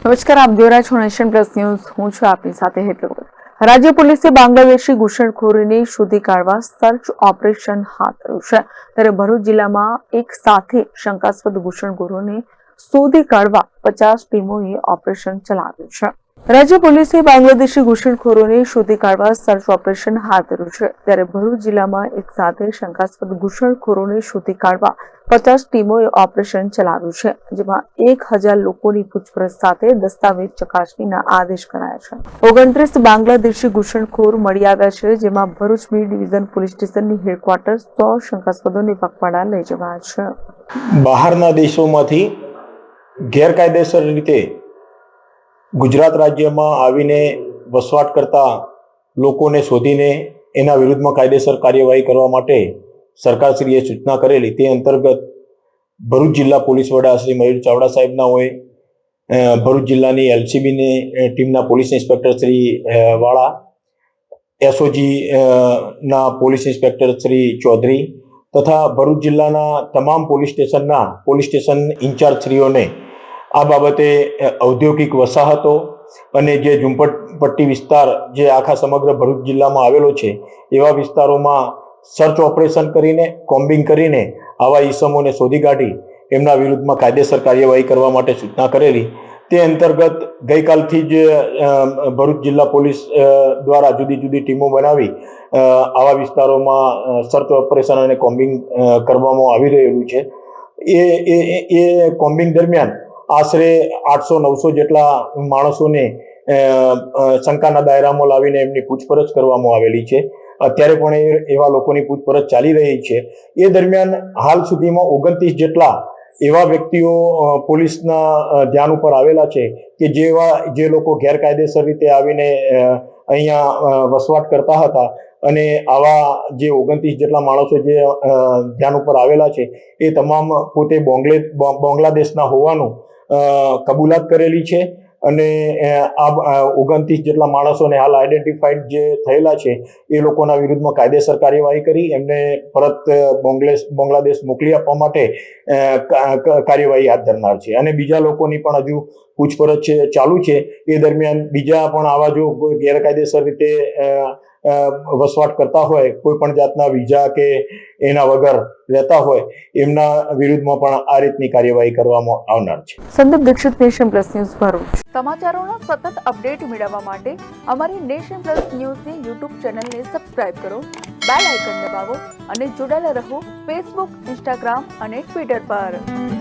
નમસ્કાર, આપ જોઈ રહ્યા પ્લસ ન્યૂઝ. હું છું આપની સાથે હેતલ રાજ્ય પોલીસે બાંગ્લાદેશી ઘૂસણખોરીને શોધી કાઢવા સર્ચ ઓપરેશન હાથ ધર્યું છે. ત્યારે ભરૂચ જિલ્લામાં એક સાથે શંકાસ્પદ ઘૂસણખોરોને શોધી કાઢવા પચાસ ટીમોએ ઓપરેશન ચલાવ્યું છે. રાજ્ય પોલીસે બાંગ્લાદેશી ઘૂસણખોરોને શોધી કાઢવા સર્ચ ઓપરેશન હાથ ધર્યું છે. ત્યારે ભરૂચ જિલ્લામાં એક સાથે શંકાસ્પદ ઘૂસણખોરોને શોધી કાઢવા પચાસ ટીમોએ ઓપરેશન ચલાવ્યું છે, જેમાં એક હજાર લોકોની પૂછપરછ સાથે દસ્તાવેજ ચકાસણીના આદેશ કરાયા છે. ઓગણત્રીસ બાંગ્લાદેશી ઘૂસણખોર મળી આવ્યા છે, જેમાં ભરૂચ બી ડિવિઝન પોલીસ સ્ટેશનની હેડક્વાર્ટર સો શંકાસ્પદોને પકવાડા લઈ જવાયા છે. બહારના દેશોમાંથી ગેરકાયદેસર રીતે ગુજરાત રાજ્યમાં આવીને વસવાટ કરતા લોકોને શોધીને એના વિરુદ્ધમાં કાયદેસર કાર્યવાહી કરવા માટે સરકારશ્રીએ સૂચના કરેલી. તે અંતર્ગત ભરૂચ જિલ્લા પોલીસ વડા શ્રી મયુર ચાવડા સાહેબના હોય ભરૂચ જિલ્લાની એલસીબીની ટીમના પોલીસ ઇન્સ્પેક્ટર શ્રી વાળા, એસઓજી ના પોલીસ ઇન્સ્પેક્ટર શ્રી ચૌધરી તથા ભરૂચ જિલ્લાના તમામ પોલીસ સ્ટેશનના પોલીસ સ્ટેશન ઇન્ચાર્જશ્રીઓને શ્રીઓને આ બાબતે ઔદ્યોગિક વસાહતો અને જે ઝુંપટપટ્ટી વિસ્તાર જે આખા સમગ્ર ભરૂચ જિલ્લામાં આવેલો છે, એવા વિસ્તારોમાં સર્ચ ઓપરેશન કરીને કોમ્બિંગ કરીને આવા ઈસમોને શોધી કાઢી, એમના વિરુદ્ધમાં કાયદેસર કાર્યવાહી કરવા માટે સૂચના કરેલી. તે અંતર્ગત ગઈકાલથી જ ભરૂચ જિલ્લા પોલીસ દ્વારા જુદી જુદી ટીમો બનાવી આવા વિસ્તારોમાં સર્ચ ઓપરેશન અને કોમ્બિંગ કરવામાં આવી રહેલું છે. એ- એ કોમ્બિંગ દરમિયાન આશરે આઠસો, નવસો જેટલા માણસોને શંકાના દાયરામાં લાવીને એમની પૂછપરછ કરવામાં આવેલી છે. અત્યારે પણ એવા લોકોની પૂછપરછ ચાલી રહી છે. એ દરમિયાન હાલ સુધીમાં ઓગણત્રીસ જેટલા એવા વ્યક્તિઓ પોલીસના ધ્યાન ઉપર આવેલા છે કે જેવા જે લોકો ગેરકાયદેસર રીતે આવીને અહીંયા વસવાટ કરતા હતા અને આવા જે ઓગણત્રીસ જેટલા માણસો જે ધ્યાન ઉપર આવેલા છે, એ તમામ પોતે બોંગ્લે બાંગ્લાદેશના હોવાનું કબૂલાત કરેલી છે અને આ ઓગણત્રીસ જેટલા માણસોને હાલ આઈડેન્ટિફાઈડ જે થયેલા છે, એ લોકોના વિરુદ્ધમાં કાયદેસર કાર્યવાહી કરી એમને પરત બોંગ્લેશ બાંગ્લાદેશ મોકલી આપવા માટે કાર્યવાહી હાથ ધરનાર છે. અને બીજા લોકોની પણ હજુ પૂછપરછ ચાલુ છે. એ દરમિયાન બીજા પણ આવા જો ગેરકાયદેસર રીતે વસવાટ કરતા હોય કોઈ પણ જાતના વિઝા કે એના વગર રહેતા હોય એમના વિરુદ્ધમાં પણ આ રીતની કાર્યવાહી કરવામાં આવનાર છે. Sandeep Dikshit nation plus news Bharuch. સમાચારોનો સતત અપડેટ મેળવવા માટે અમારી નેશન પ્લસ ન્યૂઝની યુટ્યુબ ચેનલને સબસ્ક્રાઇબ કરો બેલ આઇકન દબાવો અને જોડાયેલા રહો ફેસબુક ઇન્સ્ટાગ્રામ અને ટ્વિટર પર.